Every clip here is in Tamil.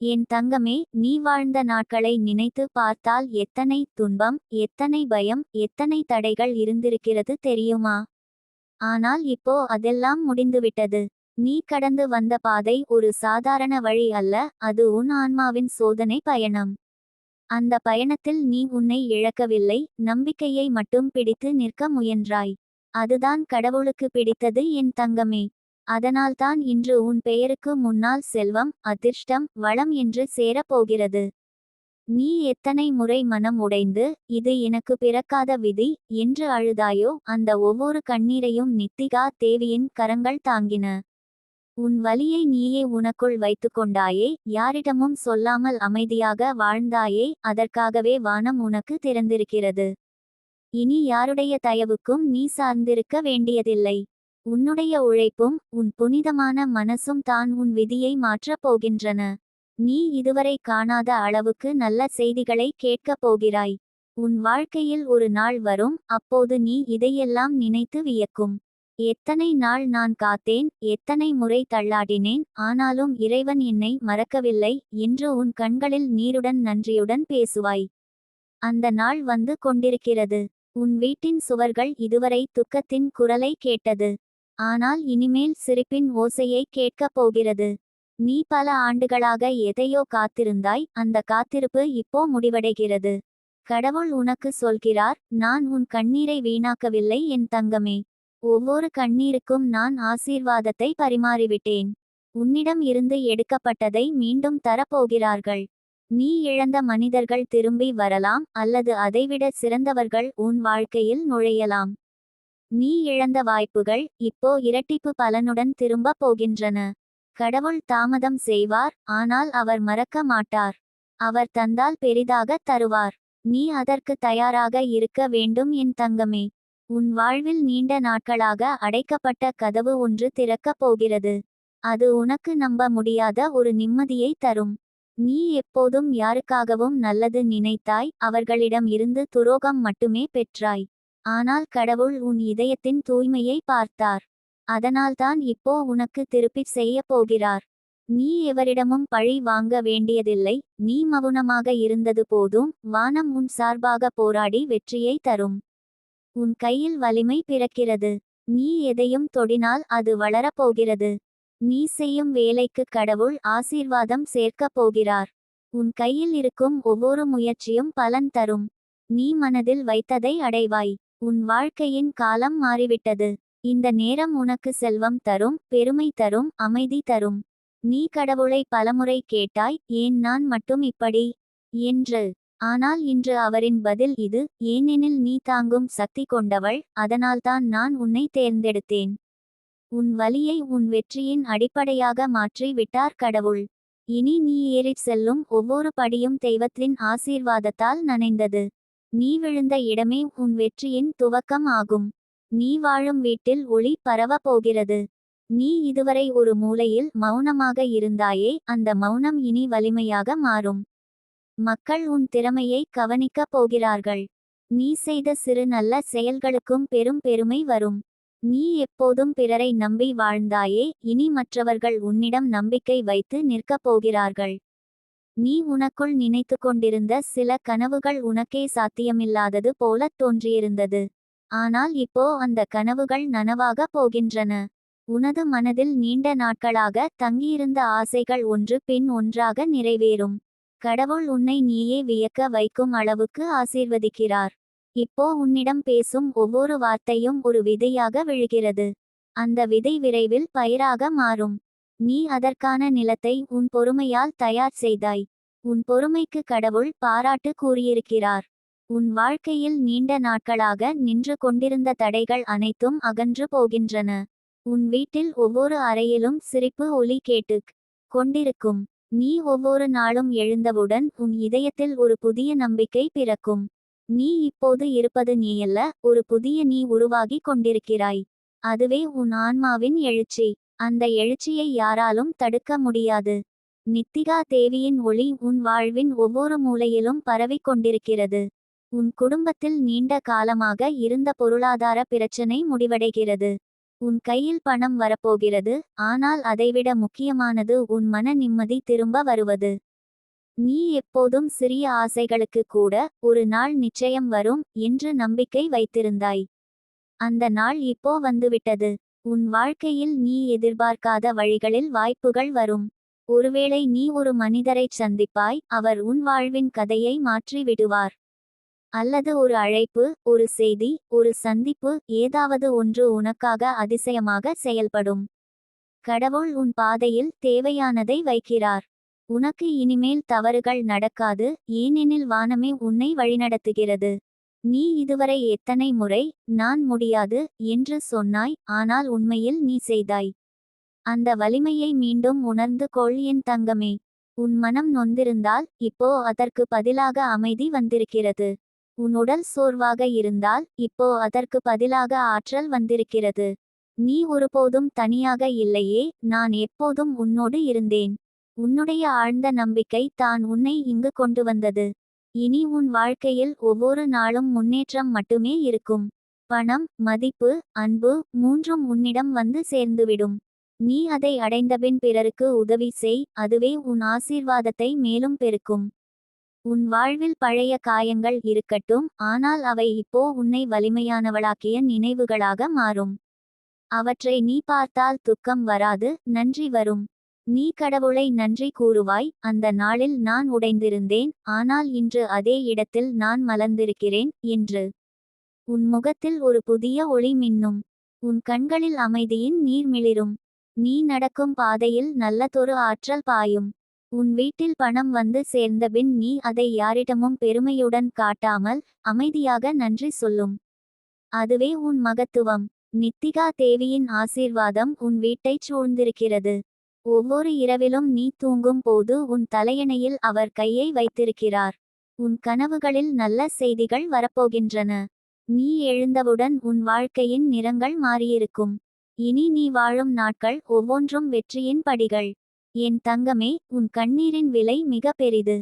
என் தங்கமே நீ வாழ்ந்த நாட்களை நினைத்து பார்த்தால் எத்தனை துன்பம் எத்தனை பயம் எத்தனை தடைகள் இருந்திருக்கிறது தெரியுமா? ஆனால் இப்போ அதெல்லாம் முடிந்துவிட்டது. நீ கடந்து வந்த பாதை ஒரு சாதாரண வழி அல்ல அது உன் ஆன்மாவின் சோதனை பயணம். அந்த பயணத்தில் நீ உன்னை இழக்கவில்லை நம்பிக்கையை மட்டும் பிடித்து நிற்க முயன்றாய். அதுதான் கடவுளுக்கு பிடித்தது என் தங்கமே. அதனால்தான் இன்று உன் பெயருக்கு முன்னால் செல்வம் அதிர்ஷ்டம் வளம் என்று சேரப் போகிறது நீ எத்தனை முறை மனம் உடைந்து இது எனக்கு பிறக்காத விதி என்று அழுதாயோ அந்த ஒவ்வொரு கண்ணீரையும் நித்திகா தேவியின் கரங்கள் தாங்கின. உன் வலியை நீயே உனக்குள் வைத்துக்கொண்டாயே யாரிடமும் சொல்லாமல் அமைதியாக வாழ்ந்தாயே அதற்காகவே வானம் உனக்கு திறந்திருக்கிறது. இனி யாருடைய தயவுக்கும் நீ சார்ந்திருக்க வேண்டியதில்லை. உன்னுடைய உழைப்பும் உன் புனிதமான மனசும் தான் உன் விதியை மாற்றப் போகின்றன. நீ இதுவரை காணாத அளவுக்கு நல்ல செய்திகளை கேட்கப் போகிறாய். உன் வாழ்க்கையில் ஒரு நாள் வரும் அப்போது நீ இதையெல்லாம் நினைத்து வியக்கும். எத்தனை நாள் நான் காத்தேன் எத்தனை முறை தள்ளாடினேன் ஆனாலும் இறைவன் என்னை மறக்கவில்லை என்று உன் கண்களில் நீருடன் நன்றியுடன் பேசுவாய். அந்த நாள் வந்து கொண்டிருக்கிறது. உன் வீட்டின் சுவர்கள் இதுவரை துக்கத்தின் குரலை கேட்டது. ஆனால் இனிமேல் சிரிப்பின் ஓசையை கேட்கப் போகிறது. நீ பல ஆண்டுகளாக எதையோ காத்திருந்தாய் அந்த காத்திருப்பு இப்போ முடிவடைகிறது. கடவுள் உனக்கு சொல்கிறார் நான் உன் கண்ணீரை வீணாக்கவில்லை என் தங்கமே. ஒவ்வொரு கண்ணீருக்கும் நான் ஆசீர்வாதத்தை பரிமாறிவிட்டேன். உன்னிடம் இருந்து எடுக்கப்பட்டதை மீண்டும் தரப்போகிறார்கள். நீ இழந்த மனிதர்கள் திரும்பி வரலாம் அல்லது அதைவிட சிறந்தவர்கள் உன் வாழ்க்கையில் நுழையலாம். நீ இழந்த வாய்ப்புகள் இப்போ இரட்டிப்பு பலனுடன் திரும்பப் போகின்றன. கடவுள் தாமதம் செய்வார் ஆனால் அவர் மறக்க மாட்டார். அவர் தந்தால் பெரிதாக தருவார். நீ அதற்கு தயாராக இருக்க வேண்டும் என் தங்கமே. உன் வாழ்வில் நீண்ட நாட்களாக அடைக்கப்பட்ட கதவு ஒன்று திறக்கப் போகிறது. அது உனக்கு நம்ப முடியாத ஒரு நிம்மதியை தரும். நீ எப்போதும் யாருக்காகவும் நல்லது நினைத்தாய் அவர்களிடம் இருந்து துரோகம் மட்டுமே பெற்றாய். ஆனால் கடவுள் உன் இதயத்தின் தூய்மையை பார்த்தார். அதனால்தான் இப்போ உனக்கு திருப்பிச் செய்யப் போகிறார். நீ எவரிடமும் பழி வாங்க வேண்டியதில்லை. நீ மவுனமாக இருந்தது போதும். வானம் உன் சார்பாக போராடி வெற்றியை தரும். உன் கையில் வலிமை பிறக்கிறது. நீ எதையும் தொடினால் அது வளரப் போகிறது. நீ செய்யும் வேலைக்கு கடவுள் ஆசீர்வாதம் சேர்க்கப் போகிறார். உன் கையில் இருக்கும் ஒவ்வொரு முயற்சியும் பலன் தரும். நீ மனதில் வைத்ததை அடைவாய். உன் வாழ்க்கையின் காலம் மாறிவிட்டது. இந்த நேரம் உனக்கு செல்வம் தரும் பெருமை தரும் அமைதி தரும். நீ கடவுளை பலமுறை கேட்டாய் ஏன் நான் மட்டும் இப்படி? என்று. ஆனால் இன்று அவரின் பதில் இது ஏனெனில் நீ தாங்கும் சக்தி கொண்டவள் அதனால்தான் நான் உன்னை தேர்ந்தெடுத்தேன். உன் வலியை உன் வெற்றியின் அடிப்படையாக மாற்றி விட்டார் கடவுள். இனி நீ ஏறிச் செல்லும் ஒவ்வொரு படியும் தெய்வத்தின் ஆசீர்வாதத்தால் நனைந்தது. நீ விழுந்த இடமே உன் வெற்றியின் துவக்கம் ஆகும். நீ வாழும் வீட்டில் ஒளி பரவ போகிறது. நீ இதுவரை ஒரு மூலையில் மௌனமாக இருந்தாயே அந்த மௌனம் இனி வலிமையாக மாறும். மக்கள் உன் திறமையை கவனிக்கப் போகிறார்கள். நீ செய்த சிறு நல்ல செயல்களுக்கும் பெரும் பெருமை வரும். நீ எப்போதும் பிறரை நம்பி வாழ்ந்தாயே இனி மற்றவர்கள் உன்னிடம் நம்பிக்கை வைத்து நிற்கப் போகிறார்கள். நீ உனக்குள் நினைத்து கொண்டிருந்த சில கனவுகள் உனக்கே சாத்தியமில்லாதது போலத் தோன்றியிருந்தது. ஆனால் இப்போ அந்த கனவுகள் நனவாக போகின்றன. உனது மனதில் நீண்ட நாட்களாக தங்கியிருந்த ஆசைகள் ஒன்று பின் ஒன்றாக நிறைவேறும். கடவுள் உன்னை நீயே வியக்க வைக்கும் அளவுக்கு ஆசீர்வதிக்கிறார். இப்போ உன்னிடம் பேசும் ஒவ்வொரு வார்த்தையும் ஒரு விதையாக விழுகிறது. அந்த விதை விரைவில் பயிராக மாறும். நீ அதற்கான நிலத்தை உன் பொறுமையால் தயார் செய்தாய். உன் பொறுமைக்கு கடவுள் பாராட்டு கூறியிருக்கிறார். உன் வாழ்க்கையில் நீண்ட நாட்களாக நின்று கொண்டிருந்த தடைகள் அனைத்தும் அகன்று போகின்றன. உன் வீட்டில் ஒவ்வொரு அறையிலும் சிரிப்பு ஒலி கேட்டுக் கொண்டிருக்கும். நீ ஒவ்வொரு நாளும் எழுந்தவுடன் உன் இதயத்தில் ஒரு புதிய நம்பிக்கை பிறக்கும். நீ இப்போது இருப்பது நீயல்ல ஒரு புதிய நீ உருவாகி கொண்டிருக்கிறாய். அதுவே உன் ஆன்மாவின் எழுச்சி. அந்த எழுச்சியை யாராலும் தடுக்க முடியாது. நித்திகா தேவியின் ஒளி உன் வாழ்வின் ஒவ்வொரு மூலையிலும் பரவிக் கொண்டிருக்கிறது. உன் குடும்பத்தில் நீண்ட காலமாக இருந்த பொருளாதார பிரச்சனை முடிவடைகிறது. உன் கையில் பணம் வரப்போகிறது ஆனால் அதைவிட முக்கியமானது உன் மன நிம்மதி திரும்ப வருவது. நீ எப்போதும் சிறிய ஆசைகளுக்கு கூட ஒரு நாள் நிச்சயம் வரும் என்று நம்பிக்கை வைத்திருந்தாய். அந்த நாள் இப்போ வந்துவிட்டது. உன் வாழ்க்கையில் நீ எதிர்பார்க்காத வழிகளில் வாய்ப்புகள் வரும். ஒருவேளை நீ ஒரு மனிதரைச் சந்திப்பாய் அவர் உன் வாழ்வின் கதையை மாற்றி விடுவார். அல்லது ஒரு அழைப்பு ஒரு செய்தி ஒரு சந்திப்பு ஏதாவது ஒன்று உனக்காக அதிசயமாக செயல்படும். கடவுள் உன் பாதையில் தேவையானதை வைக்கிறார். உனக்கு இனிமேல் தவறுகள் நடக்காது ஏனெனில் வானமே உன்னை வழிநடத்துகிறது. நீ இதுவரை எத்தனை முறை நான் முடியாது என்று சொன்னாய் ஆனால் உண்மையில் நீ செய்தாய். அந்த வலிமையை மீண்டும் உணர்ந்து கொள் என் தங்கமே. உன் மனம் நொந்திருந்தால் இப்போ அதற்கு பதிலாக அமைதி வந்திருக்கிறது. உன் உடல் சோர்வாக இருந்தால் இப்போ அதற்கு பதிலாக ஆற்றல் வந்திருக்கிறது. நீ ஒருபோதும் தனியாக இல்லையே நான் எப்போதும் உன்னோடு இருந்தேன். உன்னுடைய ஆழ்ந்த நம்பிக்கை தான் உன்னை இங்கு கொண்டு வந்தது. இனி உன் வாழ்க்கையில் ஒவ்வொரு நாளும் முன்னேற்றம் மட்டுமே இருக்கும். பணம் மதிப்பு அன்பு மூன்றும் உன்னிடம் வந்து சேர்ந்துவிடும். நீ அதை அடைந்தபின் பிறருக்கு உதவி செய் அதுவே உன் ஆசீர்வாதத்தை மேலும் பெருக்கும். உன் வாழ்வில் பழைய காயங்கள் இருக்கட்டும் ஆனால் அவை இப்போ உன்னை வலிமையானவளாக்கிய நினைவுகளாக மாறும். அவற்றை நீ பார்த்தால் துக்கம் வராது நன்றி வரும். நீ கடவுளை நன்றி கூறுவாய் அந்த நாளில் நான் உடைந்திருந்தேன் ஆனால் இன்று அதே இடத்தில் நான் மலர்ந்திருக்கிறேன் என்று. உன் முகத்தில் ஒரு புதிய ஒளி மின்னும். உன் கண்களில் அமைதியின் நீர் மிளிரும். நீ நடக்கும் பாதையில் நல்லதொரு ஆற்றல் பாயும். உன் வீட்டில் பணம் வந்து சேர்ந்தபின் நீ அதை யாரிடமும் பெருமையுடன் காட்டாமல் அமைதியாக நன்றி சொல்லும். அதுவே உன் மகத்துவம். நித்திகா தேவியின் ஆசீர்வாதம் உன் வீட்டைச் சூழ்ந்திருக்கிறது. ஒவ்வொரு இரவிலும் நீ தூங்கும் போது உன் தலையணையில் அவர் கையை வைத்திருக்கிறார். உன் கனவுகளில் நல்ல செய்திகள் வரப்போகின்றன. நீ எழுந்தவுடன் உன் வாழ்க்கையின் நிறங்கள் மாறியிருக்கும். இனி நீ வாழும் நாட்கள் ஒவ்வொன்றும் வெற்றியின் படிகள். என் தங்கமே உன் கண்ணீரின் விலை மிக பெரிது.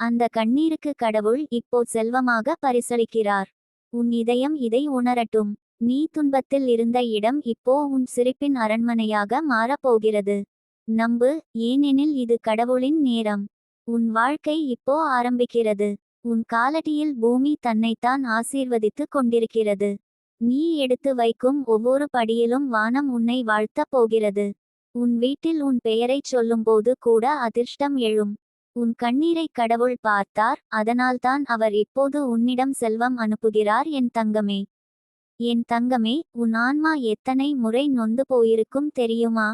அந்த கண்ணீருக்கு கடவுள் இப்போ செல்வமாக பரிசளிக்கிறார். உன் இதயம் இதை உணரட்டும். நீ துன்பத்தில் இருந்த இடம் இப்போ உன் சிரிப்பின் அரண்மனையாக மாறப்போகிறது. நம்பு ஏனெனில் இது கடவுளின் நேரம். உன் வாழ்க்கை இப்போ ஆரம்பிக்கிறது. உன் காலடியில் பூமி தன்னைத்தான் ஆசீர்வதித்து கொண்டிருக்கிறது. நீ எடுத்து வைக்கும் ஒவ்வொரு படியிலும் வானம் உன்னை வாழ்த்தப் போகிறது. உன் வீட்டில் உன் பெயரைச் சொல்லும்போது கூட அதிர்ஷ்டம் எழும். உன் கண்ணீரை கடவுள் பார்த்தார் அதனால்தான் அவர் இப்போது உன்னிடம் செல்வம் அனுப்புகிறார் என் தங்கமே. என் தங்கமே உன் ஆன்மா எத்தனை முறை நொந்து போயிருக்கும் தெரியுமா?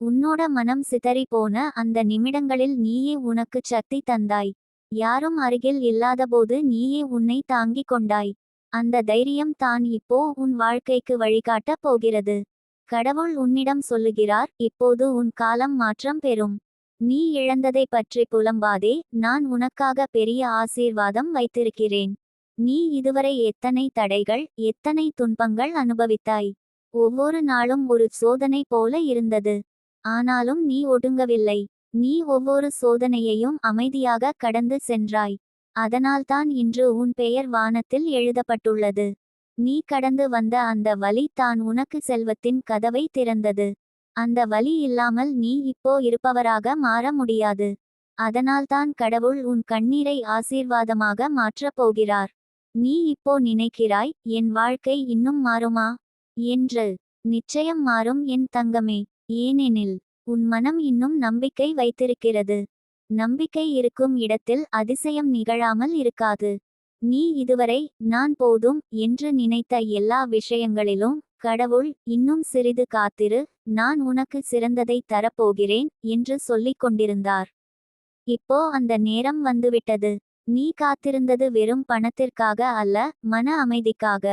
உன்னோட மனம் சிதறி போன அந்த நிமிடங்களில் நீயே உனக்கு சக்தி தந்தாய். யாரும் அருகில் இல்லாதபோது நீயே உன்னை தாங்கிக் கொண்டாய். அந்த தைரியம் தான் இப்போ உன் வாழ்க்கைக்கு வழிகாட்டப் போகிறது. கடவுள் உன்னிடம் சொல்லுகிறார் இப்போது உன் காலம் மாற்றம் பெறும். நீ இழந்ததை பற்றி புலம்பாதே நான் உனக்காக பெரிய ஆசீர்வாதம் வைத்திருக்கிறேன். நீ இதுவரை எத்தனை தடைகள் எத்தனை துன்பங்கள் அனுபவித்தாய். ஒவ்வொரு நாளும் ஒரு சோதனை போல இருந்தது. ஆனாலும் நீ ஒடுங்கவில்லை. நீ ஒவ்வொரு சோதனையையும் அமைதியாக கடந்து சென்றாய். அதனால்தான் இன்று உன் பெயர் வானத்தில் எழுதப்பட்டுள்ளது. நீ கடந்து வந்த அந்த வழி தான் உனக்கு செல்வத்தின் கதவை திறந்தது. அந்த வழி இல்லாமல் நீ இப்போ இருப்பவராக மாற முடியாது. அதனால்தான் கடவுள் உன் கண்ணீரை ஆசீர்வாதமாக மாற்றப் போகிறார். நீ இப்போ நினைக்கிறாய் என் வாழ்க்கை இன்னும் மாறுமா? என்று. நிச்சயம் மாறும் என் தங்கமே. ஏனெனில் உன் மனம் இன்னும் நம்பிக்கை வைத்திருக்கிறது. நம்பிக்கை இருக்கும் இடத்தில் அதிசயம் நிகழாமல் இருக்காது. நீ இதுவரை நான் போதும் என்று நினைத்த எல்லா விஷயங்களிலும் கடவுள் இன்னும் சிறிது காத்திரு நான் உனக்கு சிறந்ததை தரப்போகிறேன் என்று சொல்லிக் கொண்டிருந்தார். இப்போ அந்த நேரம் வந்துவிட்டது. நீ காத்திருந்தது வெறும் பணத்திற்காக அல்ல மன அமைதிக்காக.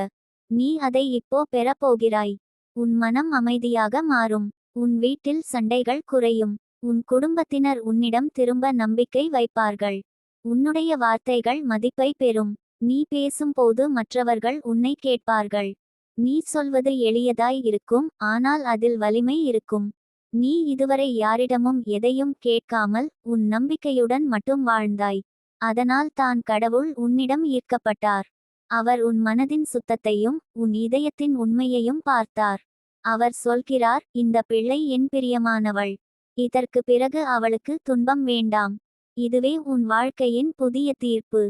நீ அதை இப்போ பெறப்போகிறாய். உன் மனம் அமைதியாக மாறும். உன் வீட்டில் சண்டைகள் குறையும். உன் குடும்பத்தினர் உன்னிடம் திரும்ப நம்பிக்கை வைப்பார்கள். உன்னுடைய வார்த்தைகள் மதிப்பை பெறும். நீ பேசும்போது மற்றவர்கள் உன்னை கேட்பார்கள். நீ சொல்வது எளியதாய் இருக்கும் ஆனால் அதில் வலிமை இருக்கும். நீ இதுவரை யாரிடமும் எதையும் கேட்காமல் உன் நம்பிக்கையுடன் மட்டும் வாழ்ந்தாய். அதனால் தான் கடவுள் உன்னிடம் ஈர்க்கப்பட்டார். அவர் உன் மனதின் சுத்தத்தையும் உன் இதயத்தின் உண்மையையும் பார்த்தார். அவர் சொல்கிறார் இந்த பிள்ளை என் பிரியமானவள். இதற்கு பிறகு அவளுக்கு துன்பம் வேண்டாம். இதுவே உன் வாழ்க்கையின் புதிய தீர்ப்பு.